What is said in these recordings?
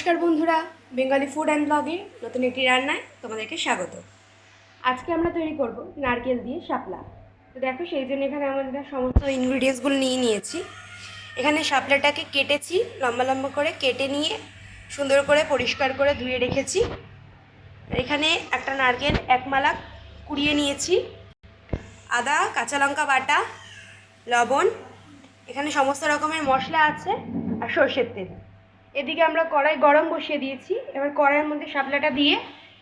নমস্কার বন্ধুরা, Bengali food and ব্লগে নতুন একটি রান্নায় তোমাদেরকে স্বাগত। আজকে আমরা তৈরি করব নারকেল দিয়ে শাপলা। তো দেখো, সেই জন্য এখানে আমাদের সমস্ত ইনগ্রিডিয়েন্টসগুলো নিয়ে নিয়েছি। এখানে শাপলাটাকে কেটেছি, লম্বা লম্বা করে কেটে নিয়ে সুন্দর করে পরিষ্কার করে ধুয়ে রেখেছি। এখানে একটা নারকেল এক মালা কুড়িয়ে নিয়েছি। আদা, কাঁচা লঙ্কা বাটা, লবণ, এখানে সমস্ত রকমের মশলা আছে, আর সর্ষের তেল। এদিকে আমরা কড়াই গরম বসিয়ে দিয়েছি। এবার কড়াইয়ের মধ্যে শাপলাটা দিয়ে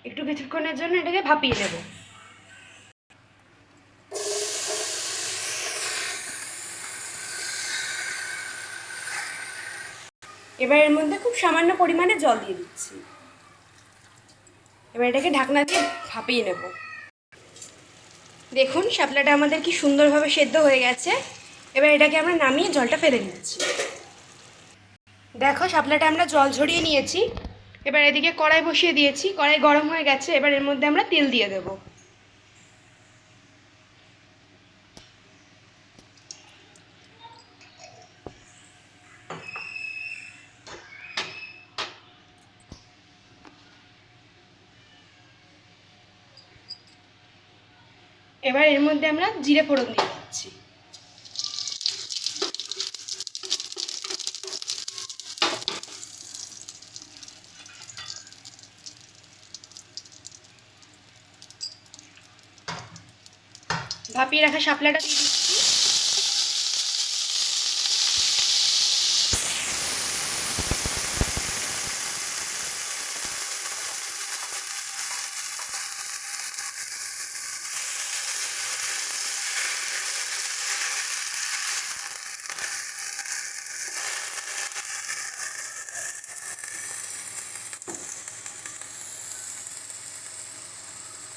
একটু কিছুক্ষণের জন্য এটাকে ভাপিয়ে নেব। এবার এর মধ্যে খুব সামান্য পরিমাণে জল দিয়ে দিচ্ছি। এবার এটাকে ঢাকনা দিয়ে ভাপিয়ে নেব। দেখুন, শাপলাটা আমাদের কি সুন্দরভাবে সেদ্ধ হয়ে গেছে। এবার এটাকে আমরা নামিয়ে জলটা ফেলে দিচ্ছি। দেখো, শাপলাটা আমরা জল ঝরিয়ে নিয়েছি। এবার এদিকে কড়াই বসিয়ে দিয়েছি। কড়াই গরম হয়ে গেছে, এবার এর মধ্যে আমরা তেল দিয়ে দেব। এবার এর মধ্যে আমরা জিরে ফোড়ন দিয়ে দিচ্ছি। ভাপিয়ে রাখা শাপলাটা দিয়ে দিচ্ছি।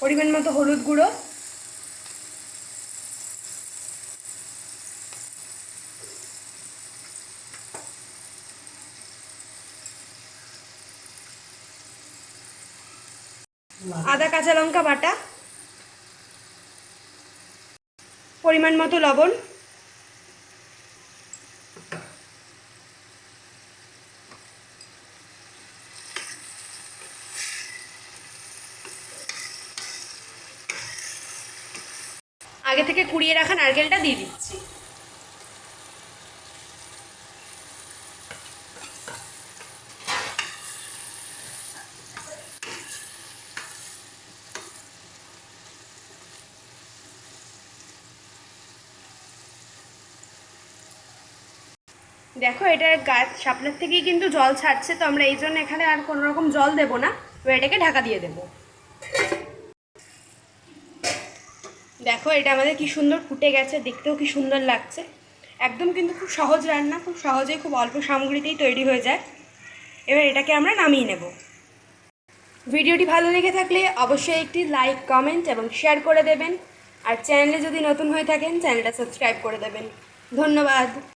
পরিমাণ মতো হলুদ গুঁড়ো। আদা কাঁচা লঙ্কা বাটা পরিমাণ মতো লবণ আগে থেকে কুড়িয়ে রাখা নারকেলটা দিয়ে দিচ্ছি। দেখো, এটা গাছ শাপলার থেকেই কিন্তু জল ছাড়ছে, তো আমরা এই জন্য এখানে আর কোনো রকম জল দেবো না। এবার এটাকে ঢাকা দিয়ে দেবো। দেখো, এটা আমাদের কি সুন্দর ফুটে গেছে, দেখতেও কি সুন্দর লাগছে। একদম কিন্তু খুব সহজ রান্না, খুব সহজেই খুব অল্প সামগ্রীতেই তৈরি হয়ে যায়। এবার এটাকে আমরা নামিয়ে নেব। ভিডিওটি ভালো লেগে থাকলে অবশ্যই একটি লাইক, কমেন্ট এবং শেয়ার করে দেবেন। আর চ্যানেলে যদি নতুন হয়ে থাকেন, চ্যানেলটা সাবস্ক্রাইব করে দেবেন। ধন্যবাদ।